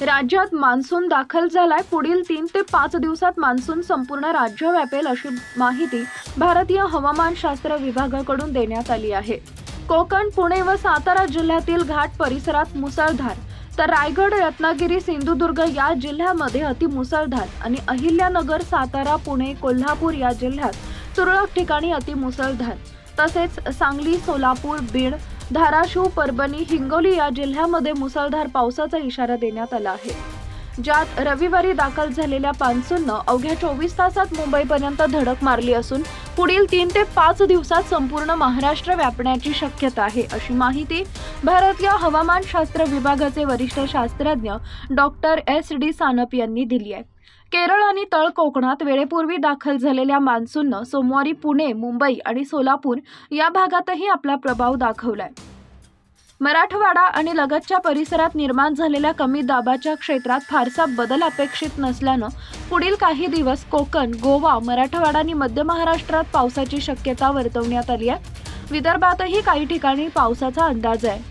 राज्यात मान्सून दाखल झालाय. पुढील तीन ते पाच दिवसात मान्सून संपूर्ण राज्य व्यापेल अशी माहिती भारतीय हवामानशास्त्र विभागाकडून देण्यात आली आहे. कोकण पुणे व सातारा जिल्ह्यातील घाट परिसरात मुसळधार. तर रायगड रत्नागिरी सिंधुदुर्ग या जिल्ह्यामध्ये अतिमुसळधार आणि अहिल्यानगर सातारा पुणे कोल्हापूर या जिल्ह्यात तुरळक ठिकाणी अतिमुसळधार तसेच सांगली सोलापूर बीड धाराशिव परभणी हिंगोली या जिल्ह्यामध्ये मुसळधार पावसाचा इशारा देण्यात आला आहे. ज्यात रविवारी दाखल झालेल्या मान्सूननं अवघ्या चोवीस तासात मुंबईपर्यंत धडक मारली असून पुढील तीन ते पाच दिवसात संपूर्ण महाराष्ट्र व्यापण्याची शक्यता आहे अशी माहिती भारतीय हवामानशास्त्र विभागाचे वरिष्ठ शास्त्रज्ञ डॉक्टर एस. डी. सानप यांनी दिली आहे. केरळ आणि तळ कोकणात वेळेपूर्वी दाखल झालेल्या मान्सूननं सोमवारी पुणे मुंबई आणि सोलापूर या भागातही आपला प्रभाव दाखवलाय. मराठवाडा आणि लगतच्या परिसरात निर्माण झालेल्या कमी दाबाच्या क्षेत्रात फारसा बदल अपेक्षित नसल्यानं पुढील काही दिवस कोकण गोवा मराठवाडा आणि मध्य महाराष्ट्रात पावसाची शक्यता वर्तवण्यात आली आहे. विदर्भातही काही ठिकाणी पावसाचा अंदाज आहे.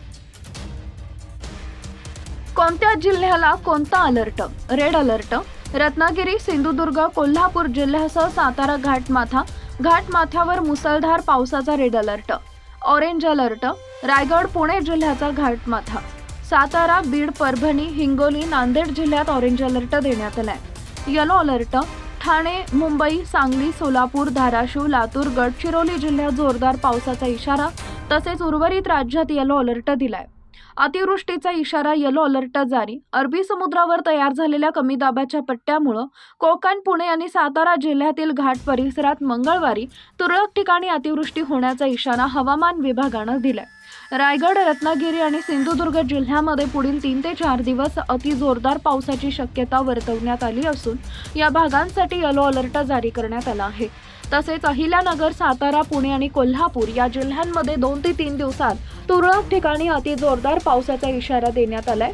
कोणत्या जिल्ह्याला कोणता alert? Red alert? Ratnagiri Sindhudurg Kolhapur जिल्ह्यासह सातारा घाटमाथा घाटमाथ्यावर मुसळधार पावसाचा red alert. Orange alert Raigad Pune जिल्ह्याचा घाटमाथा सातारा बीड परभणी हिंगोली नांदेड जिल्ह्यात ऑरेंज अलर्ट देण्यात आलाय. येलो अलर्ट ठाणे मुंबई सांगली सोलापूर धाराशिव लातूर गडचिरोली जिल्ह्यात जोरदार पावसाचा इशारा तसेच उर्वरित राज्यात येलो अलर्ट दिलाय. अतिवृष्टीचा इशारा येलो अलर्ट जारी. अरबी समुद्रावर तयार झालेल्या कमी दाबाच्या पट्ट्यामुळं कोकण पुणे आणि सातारा जिल्ह्यातील घाट परिसरात मंगळवारी तुरळक ठिकाणी अतिवृष्टी होण्याचा इशारा हवामान विभागानं दिलाय. रायगड रत्नागिरी आणि सिंधुदुर्ग जिल्ह्यामध्ये पुढील तीन ते चार दिवस अति जोरदार पावसाची शक्यता वर्तवण्यात आली असून या भागांसाठी येलो अलर्ट जारी करण्यात आला आहे. तसेच अहिल्यानगर सातारा पुणे आणि कोल्हापूर या जिल्ह्यांमध्ये दोन ते तीन दिवसात तुरळक ठिकाणी अति जोरदार पावसाचा इशारा देण्यात आलाय.